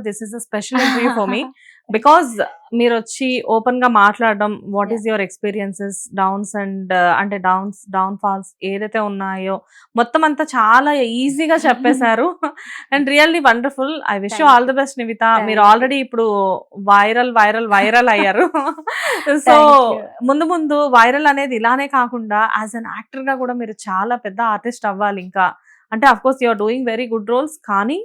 This is a special interview for me because మీరు వచ్చి ఓపెన్గా మాట్లాడడం what is your experiences downs and అంటే డౌన్స్ డౌన్ ఫాల్స్ ఏదైతే ఉన్నాయో మొత్తం అంతా చాలా ఈజీగా చెప్పేశారు. And really wonderful I wish you all the best Nivitha మీరు. ఆల్రెడీ ఇప్పుడు వైరల్ వైరల్ వైరల్ అయ్యారు. సో. ముందు ముందు వైరల్ అనేది ఇలానే కాకుండా యాజ్ అన్ యాక్టర్గా కూడా మీరు చాలా పెద్ద ఆర్టిస్ట్ అవ్వాలి ఇంకా. అంటే of course you're doing very good roles కానీ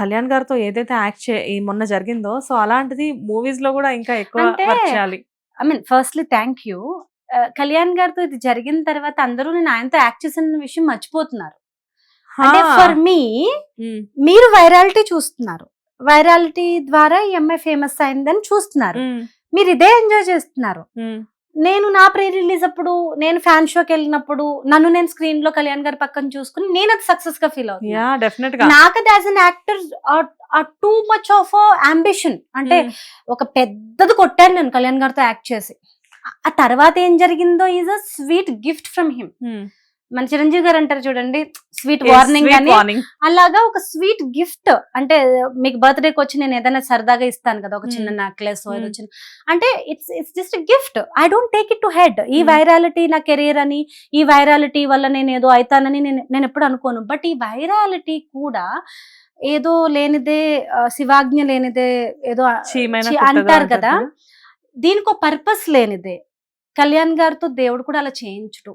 కళ్యాణ్ గారితో ఏదైతే యాక్ట్ చే మొన్న జరిగిందో సో అలాంటిది మూవీస్లో కూడా ఇంకా ఎక్కువ చేయాలి. I mean firstly thank you Kalyan గారితో ఇది జరిగిన తర్వాత అందరూ నేను ఆయనతో యాక్ట్ చేసిన విషయం మర్చిపోతున్నారు. అంటే ఫర్ మీ మీరు వైరాలిటీ చూస్తున్నారు. వైరాలిటీ ద్వారా ఈ అమ్మాయి ఫేమస్ అయిందని చూస్తున్నారు. మీరు ఇదే ఎంజాయ్ చేస్తున్నారు. నేను నా ప్రీ రిలీజ్ అప్పుడు నేను ఫ్యాన్ షోకి వెళ్ళినప్పుడు నన్ను నేను స్క్రీన్లో కళ్యాణ్ గారి పక్కన చూసుకుని నేను అది సక్సెస్గా ఫీల్గా. నాకు అది as an actor too much of ambition అంటే ఉమ్, ఒక పెద్దది కొట్టాను నేను కళ్యాణ్ గారితో యాక్ట్ చేసి. ఆ తర్వాత ఏం జరిగిందో is a sweet gift from him. మన చిరంజీవి గారు అంటారు చూడండి స్వీట్ వార్నింగ్ అని. అలాగా ఒక స్వీట్ గిఫ్ట్ అంటే మీకు బర్త్డేకి వచ్చి నేను ఏదైనా సరదాగా ఇస్తాను కదా ఒక చిన్న Hmm. Necklace Hmm. చిన్న అంటే it's it's just gift I don't take it to head ఈ Hmm. వైరాలిటీ నా కెరీర్ అని ఈ వైరాలిటీ వల్ల నేను ఏదో అవుతానని నేను నేను ఎప్పుడు అనుకోను బట్ ఈ వైరాలిటీ కూడా ఏదో లేనిదే శివాజ్ఞ లేనిదే ఏదో అంటారు కదా కదా. దీనికి ఒక పర్పస్ లేనిదే కళ్యాణ్ గారితో దేవుడు కూడా అలా చేయించడు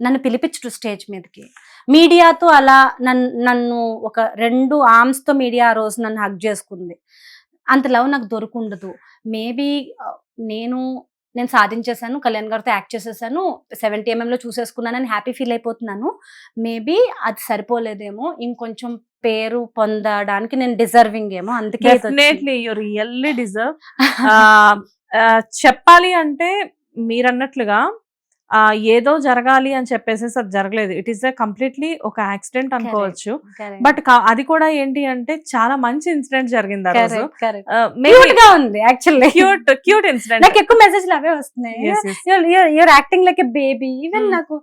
నన్ను పిలిపించడు స్టేజ్ మీదకి. మీడియాతో అలా నన్ను నన్ను ఒక రెండు ఆర్మ్స్తో మీడియా ఆ రోజు నన్ను హక్ చేసుకుంది. అంత లవ్ నాకు దొరుకుండదు. మేబీ నేను నేను సాధించేశాను కళ్యాణ్ గారితో యాక్ట్ చేసేసాను సెవెంటీ ఎంఎంలో చూసేసుకున్నానని హ్యాపీ ఫీల్ అయిపోతున్నాను. మేబీ అది సరిపోలేదేమో ఇంకొంచెం పేరు పొందడానికి నేను డిజర్వింగ్ ఏమో అందుకే రియల్లీ డిజర్వ్ చెప్పాలి అంటే మీరు అన్నట్లుగా ఏదో జరగాలి అని చెప్పేసి అది జరగలేదు. ఇట్ ఈస్ కంప్లీట్లీ ఒక యాక్సిడెంట్ అనుకోవచ్చు. బట్ అది కూడా ఏంటి అంటే చాలా మంచి ఇన్సిడెంట్ జరిగింది ఆ రోజు. క్యూట్గా ఉంది యాక్చువల్లీ క్యూట్ క్యూట్ ఇన్సిడెంట్ నాకు ఎక్కువ మెసేజ్లు అవే వస్తున్నాయి. Your acting like baby even. నాకు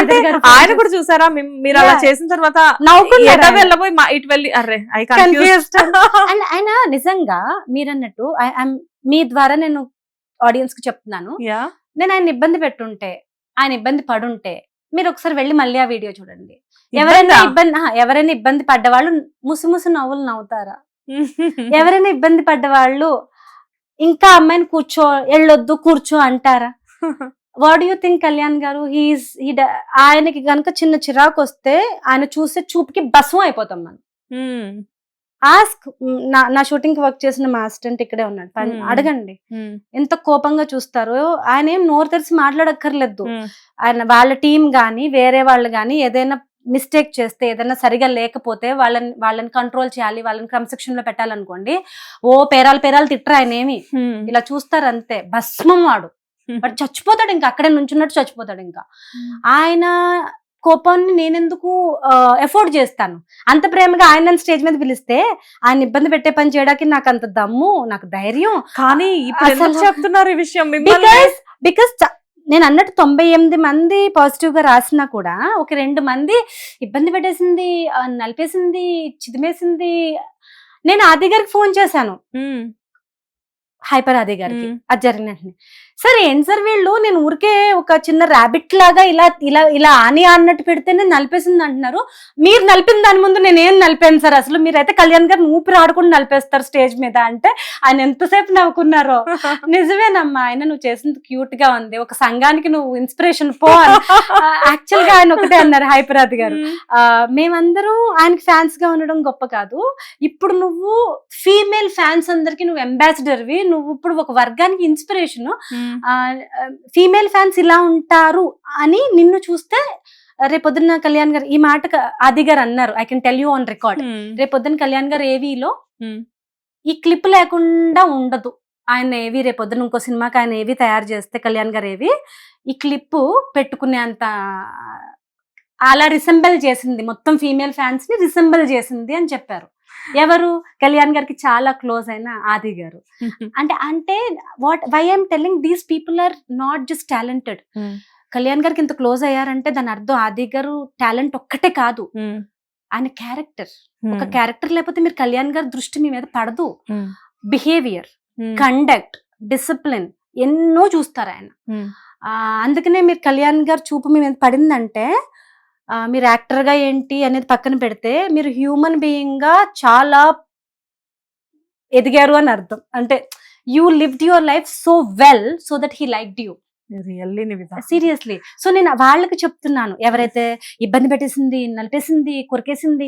అంటే ఆయన కూడా చూసారా? మీరు అలా. చేసిన తర్వాత ఎట. వెళ్ళబోయి ఇటు వెళ్ళి అరే ఐ Confused. కన్ఫ్యూజ్ అండ్ ఆయన నిజంగా మీరన్నట్టు I- I'm- మీ ద్వారా నేను ఆడియన్స్కి చెప్తున్నాను. యా నేను ఆయన ఇబ్బంది పెట్టుంటే ఆయన ఇబ్బంది పడుంటే మీరు ఒకసారి వెళ్ళి మళ్ళీ ఆ వీడియో చూడండి. ఎవరైనా ఇబ్బంది ఎవరైనా ఇబ్బంది పడ్డవాళ్ళు ముసు ముసు నవ్వులు నవ్వుతారా? ఎవరైనా ఇబ్బంది పడ్డవాళ్ళు ఇంకా అమ్మాయిని కూర్చో వెళ్ళొద్దు కూర్చో అంటారా? వాట్ యూ థింక్ కళ్యాణ్ గారు? హీస్ హీ ఆయనకి గనుక చిన్న చిరాకు వస్తే ఆయన చూసే చూపుకి భస్మం అయిపోతాం మనం. ఆస్క్ నా నా షూటింగ్ వర్క్ చేసిన మా అసిస్టెంట్ ఇక్కడే ఉన్నాడు. అడగండి. ఎంత కోపంగా చూస్తారో ఆయన ఏం నోరు తెరిచి మాట్లాడక్కర్లేదు. ఆయన వాళ్ళ టీం గాని వేరే వాళ్ళు గాని ఏదైనా మిస్టేక్ చేస్తే ఏదైనా సరిగా లేకపోతే వాళ్ళని వాళ్ళని కంట్రోల్ చేయాలి వాళ్ళని క్రమశిక్షణ లో పెట్టాలనుకోండి ఓ పేరాలు పేరాలు తిట్టరు ఆయన ఏమి. ఇలా చూస్తారు అంతే భస్మం వాడు. వాడు చచ్చిపోతాడు ఇంకా అక్కడే నుంచున్నట్టు చచ్చిపోతాడు ఇంకా. ఆయన కోపాన్ని నేనెందుకు ఎఫోర్డ్ చేస్తాను? అంత ప్రేమగా ఆయన స్టేజ్ మీద పిలిస్తే ఆయన ఇబ్బంది పెట్టే పని చేయడానికి నాకు అంత దమ్ము నాకు ధైర్యం. కానీ చెప్తున్నారు ఈ విషయం బికాస్ బికాస్ నేను అన్నట్టు తొంభై ఎనిమిది మంది పాజిటివ్గా రాసినా కూడా ఒక రెండు మంది ఇబ్బంది పెట్టేసింది నలిపేసింది చిదిమేసింది. నేను ఆది గారికి ఫోన్ చేశాను. హైపర్ ఆది గారికి. అది జరిగిన వెంటనే సార్ ఏంటి సార్ వీళ్ళు. నేను ఊరికే ఒక చిన్న ర్యాబిట్ లాగా ఇలా ఇలా ఇలా ఆని అన్నట్టు పెడితేనే నలిపేసింది అంటున్నారు. మీరు నలిపిన దాని ముందు నేను ఏం నలిపాను సార్? అసలు మీరైతే కళ్యాణ్ గారిని ఊపిరి ఆడుకుని నలిపేస్తారు స్టేజ్ మీద అంటే ఆయన ఎంతసేపు నవ్వుకున్నారో. నిజమేనమ్మా ఆయన నువ్వు చేసింది క్యూట్గా ఉంది. ఒక సంఘానికి నువ్వు ఇన్స్పిరేషన్ పో యాక్చువల్గా ఆయన ఒకటే అన్నారు హైపరాది గారు. మేమందరం ఆయనకి ఫ్యాన్స్గా ఉండడం గొప్ప కాదు. ఇప్పుడు నువ్వు ఫీమేల్ ఫ్యాన్స్ అందరికి నువ్వు అంబాసిడర్వి నువ్వు ఇప్పుడు ఒక వర్గానికి ఇన్స్పిరేషన్. ఫీమేల్ ఫ్యాన్స్ ఇలా ఉంటారు అని నిన్ను చూస్తే రేపొద్దున కళ్యాణ్ గారు ఈ మాట ఆది గారు అన్నారు. I can tell you on record. రేపొద్దున కళ్యాణ్ గారు ఏవీలో మ్మ్. ఈ క్లిప్ లేకుండా ఉండదు. ఆయన ఏవి రేపొద్దున ఇంకో సినిమాకి ఆయన ఏవి తయారు చేస్తే కళ్యాణ్ గారు ఏవి ఈ క్లిప్ పెట్టుకునే అంత అలా రిసెంబల్ చేసింది. మొత్తం ఫీమేల్ ఫ్యాన్స్ని రిసెంబల్ చేసింది అని చెప్పారు. ఎవరు కళ్యాణ్ గారికి చాలా క్లోజ్ అయిన ఆది గారు అంటే అంటే what why I'm telling these people are not just talented. Kalyan గారికి ఇంత క్లోజ్ అయ్యారంటే దాని అర్థం ఆది గారు టాలెంట్ ఒక్కటే కాదు మ్మ్. ఆయన క్యారెక్టర్ Hmm. ఒక క్యారెక్టర్ లేకపోతే మీరు కళ్యాణ్ గారి దృష్టి మీ మీద పడదు Hmm. Behaviour Hmm. Conduct discipline ఎన్నో చూస్తారు ఆయన Hmm. అందుకనే మీరు కళ్యాణ్ గారు చూపు మీ మీద పడిందంటే మీరు యాక్టర్గా ఏంటి అనేది పక్కన పెడితే మీరు హ్యూమన్ బీయింగ్గా చాలా ఎదిగారు అని అర్థం. అంటే you lived your life so well so that he like you. Seriously. So నేను వాళ్ళకి చెప్తున్నాను ఎవరైతే ఇబ్బంది పెట్టేసింది నలిపేసింది కొరికేసింది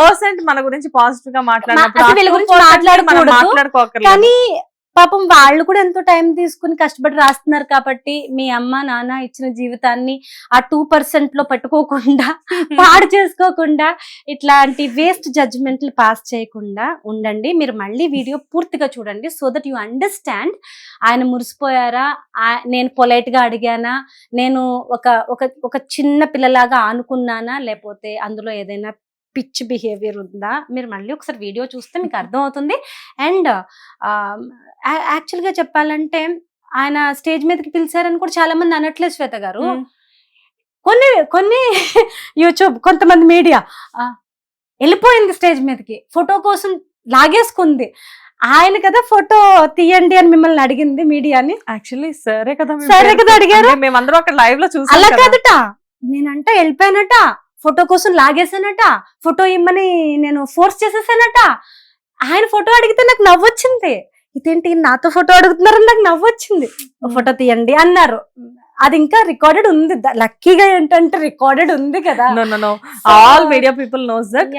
Oh మన గురించి పాజిటివ్గా మాట్లాడినప్పుడు అసలు వీళ్ళ ఆ గురించి 2% మనం మాట్లాడకూడదు. మాట్లాడుకోకర్లేదు. కానీ పాపం వాళ్ళు కూడా ఎంతో టైం తీసుకుని కష్టపడి రాస్తున్నారు కాబట్టి మీ అమ్మ నాన్న ఇచ్చిన జీవితాన్ని ఆ టూ పర్సెంట్లో పెట్టుకోకుండా పాడు చేసుకోకుండా ఇట్లాంటి వేస్ట్ జడ్జ్మెంట్లు పాస్ చేయకుండా ఉండండి. మీరు మళ్ళీ వీడియో పూర్తిగా చూడండి సో దట్ యు అండర్స్టాండ్ ఆయన మురిసిపోయారా నేను పొలైట్గా అడిగానా నేను ఒక ఒక ఒక చిన్న పిల్లలాగా ఆనుకున్నానా లేకపోతే అందులో ఏదైనా పిచ్ బిహేవియర్ ఉందా? మీరు మళ్ళీ ఒకసారి వీడియో చూస్తే మీకు అర్థం అవుతుంది అండ్ యాక్చువల్గా చెప్పాలంటే ఆయన స్టేజ్ మీదకి పిలిచారని కూడా చాలా మంది అనట్లేదు శ్వేత గారు. కొన్ని కొన్ని యూట్యూబ్ కొంతమంది మీడియా వెళ్ళిపోయింది స్టేజ్ మీదకి. ఫోటో కోసం లాగేసుకుంది. ఆయన కదా ఫోటో తీయండి అని మిమ్మల్ని అడిగింది మీడియాని. యాక్చువల్లీ సరే కదా సరే కదా అడిగారు. మేమందరం అక్కడ లైవ్లో చూసాం అలా. కాదట. నేనంట వెళ్ళిపోయానట. ఫోటో కోసం లాగేసానట ఫోటో ఇమ్మని నేను ఫోర్స్ చేసేసానట. ఆయన ఫోటో అడిగితే నాకు నవ్వొచ్చింది. ఇదేంటి నాతో ఫోటో అడుగుతున్నారని నాకు నవ్వొచ్చింది. ఫోటో తీయండి అన్నారు. అది ఇంకా రికార్డెడ్ ఉంది. లక్కీగా ఏంటంటే రికార్డెడ్ ఉంది కదా. All media people knows that.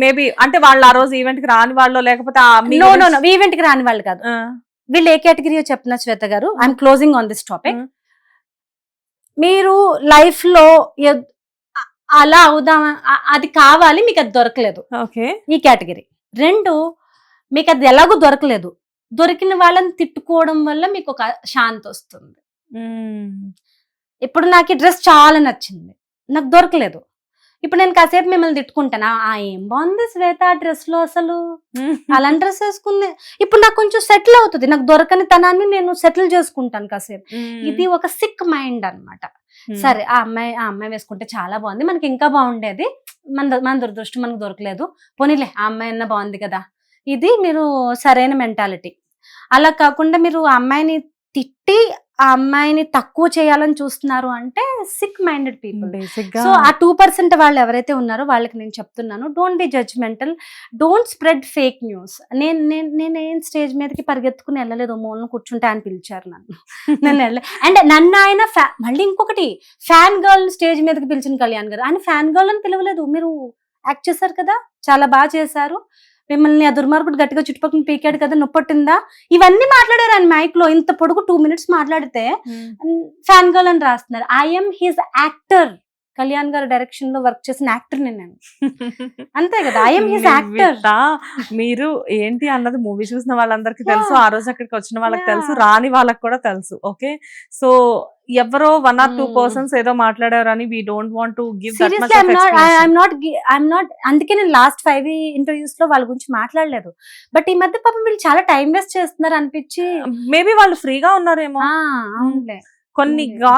Maybe అంటే వాళ్ళు ఆ రోజు ఈవెంట్కి రాని వాళ్ళు లేకపోతే నో నో ఈవెంట్కి రాని వాళ్ళు కాదు. ఆ, వీళ్ళు ఏ కేటగిరీ చెప్పిన Shweta garu. I'm closing on this topic. మీరు లైఫ్లో అలా అవుదాం అది కావాలి మీకు అది దొరకలేదు. ఓకే. ఈ కేటగిరీ. రెండు మీకు అది ఎలాగో దొరకలేదు. దొరికిన వాళ్ళని తిట్టుకోవడం వల్ల మీకు ఒక శాంతి వస్తుంది. ఇప్పుడు నాకు ఈ డ్రెస్ చాలా నచ్చింది. నాకు దొరకలేదు. ఇప్పుడు నేను కాసేపు మిమ్మల్ని తిట్టుకుంటాను. "ఆ, ఏం బాగుంది శ్వేత ఆ డ్రెస్లో అసలు? అలాంటి డ్రెస్ వేసుకుంది. ఇప్పుడు నాకు కొంచెం సెటిల్ అవుతుంది. నాకు దొరకని తనాన్ని నేను సెటిల్ చేసుకుంటాను కాసేపు. ఇది ఒక సిక్ మైండ్ అన్నమాట. సరే ఆ అమ్మాయి ఆ అమ్మాయి వేసుకుంటే చాలా బాగుంది. మనకి ఇంకా బాగుండేది. మన మన దురదృష్టం మనకు దొరకలేదు. పోనీలే ఆ అమ్మాయి అన్న బాగుంది కదా. ఇది మీరు సరైన మెంటాలిటీ. అలా కాకుండా మీరు ఆ అమ్మాయిని తిట్టి ఆ అమ్మాయిని తక్కువ చేయాలని చూస్తున్నారు అంటే సిక్ మైండెడ్ పీపుల్ సో ఆ టూ పర్సెంట్ వాళ్ళు ఎవరైతే ఉన్నారో వాళ్ళకి నేను చెప్తున్నాను don't be judgemental don't spread fake news నేను నేను నేను ఏం స్టేజ్ మీదకి పరిగెత్తుకుని వెళ్ళలేదు మూలను కూర్చుంటే ఆయన పిలిచారు నన్ను. నేను వెళ్ళ అండ్ నన్ను ఆయన మళ్ళీ ఇంకొకటి ఫ్యాన్ గర్ల్ స్టేజ్ మీదకి పిలిచిన కళ్యాణ్ గారు. ఆయన ఫ్యాన్ గర్ల్ అని పిలవలేదు. మీరు యాక్ట్ చేశారు కదా చాలా బాగా చేశారు. మిమ్మల్ని ఆ దుర్మార్గుడు గట్టిగా చుట్టుపక్కల పీకాడు కదా నొప్పట్టిందా? ఇవన్నీ మాట్లాడారు ఆయన మైక్లో ఇంత పొడుగు టూ మినిట్స్ మాట్లాడితే ఫ్యాన్ గర్ల్ అని రాస్తున్నారు. ఐఎమ్ హిజ్ యాక్టర్ కళ్యాణ్ గారు డైరెక్షన్లో వర్క్ చేసిన యాక్టర్ నేను. అంతే కదా ఐఎమ్ హిజ్ యాక్టర్ మీరు ఏంటి అన్నది మూవీ చూసిన వాళ్ళందరికీ తెలుసు. ఆ రోజు అక్కడికి వచ్చిన వాళ్ళకి తెలుసు. రాని వాళ్ళకి కూడా తెలుసు ఓకే సో ఎవరో వన్ ఆర్ టూ. పర్సన్స్ ఏదో మాట్లాడారని we don't want to give not I'm not అందుకే నేను లాస్ట్ ఫైవ్ ఇంటర్వ్యూస్లో వాళ్ళ గురించి మాట్లాడలేదు. బట్ ఈ మధ్య పాపం వీళ్ళు చాలా టైం వేస్ట్ చేస్తున్నారు అనిపించి. మేబీ వాళ్ళు ఫ్రీగా ఉన్నారేమో. అవునులే. కొన్ని గా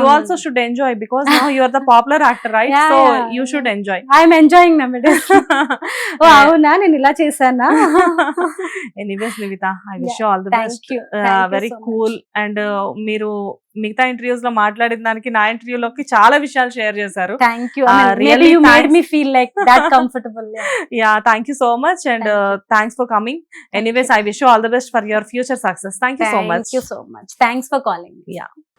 you. Also should enjoy because now you are the popular actor right so you should. Enjoy I'm enjoying నమ్మెడేస్ ఓ అవునా? నేను ఇలా చేశానా? Anyways Nivitha I wish all the best you very cool and మీరు మిగతా ఇంటర్వ్యూస్లో మాట్లాడిన దానికి నా ఇంటర్వ్యూ లోకి చాలా విషయాలు షేర్ చేశారు. Thank you maybe really you made thanks. Me feel like that comfortable yeah thank you so much and thanks for coming anyways I wish all the best for your future success thank you so much you so much thanks for calling